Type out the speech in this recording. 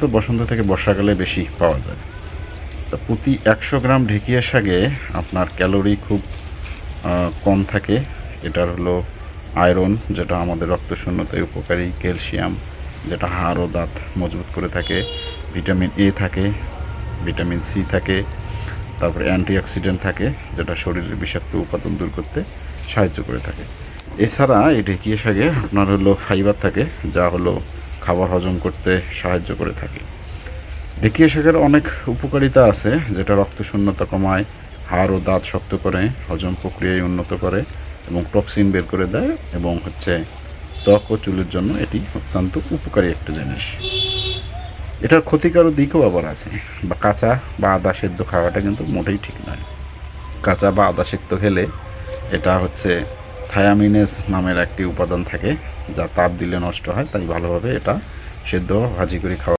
তো বসন্ত থেকে বর্ষাকালে বেশি পাওয়া যায়। তা প্রতি একশো গ্রাম ঢেকিয়া শাকে আপনার ক্যালোরি খুব কম থাকে। এটার হলো আয়রন, যেটা আমাদের রক্ত শূন্যতায় উপকারী, ক্যালসিয়াম, যেটা হাড় ও দাঁত মজবুত করে থাকে। ভিটামিন এ থাকে, ভিটামিন সি থাকে, তারপরে অ্যান্টিঅক্সিডেন্ট থাকে, যেটা শরীরের বিষাক্ত উপাদান দূর করতে সাহায্য করে থাকে। এছাড়া এই ঢেকিয়া শাকে আপনার হলো ফাইবার থাকে, যা হলো খাবার হজম করতে সাহায্য করে থাকে। ঢেকিয়া শাকের অনেক উপকারিতা আছে, যেটা রক্ত শূন্যতা কমায়, হাড় ও দাঁত শক্ত করে, হজম প্রক্রিয়ায় উন্নত করে এবং টক্সিন বের করে দেয় এবং হচ্ছে ত্বক ও চুলের জন্য এটি অত্যন্ত উপকারী একটা জিনিস। এটার ক্ষতিকারক দিকও আবার আছে, বা কাঁচা বা আদা সেদ্ধ খাওয়াটা কিন্তু মোটেই ঠিক নয়। কাঁচা বা আদা সেদ্ধ খেলে এটা হচ্ছে থায়ামিনেস নামের একটি উপাদান থাকে, যা তাপ দিলে নষ্ট হয়, তাই ভালোভাবে এটা সেদ্ধ, ভাজি করে খাওয়া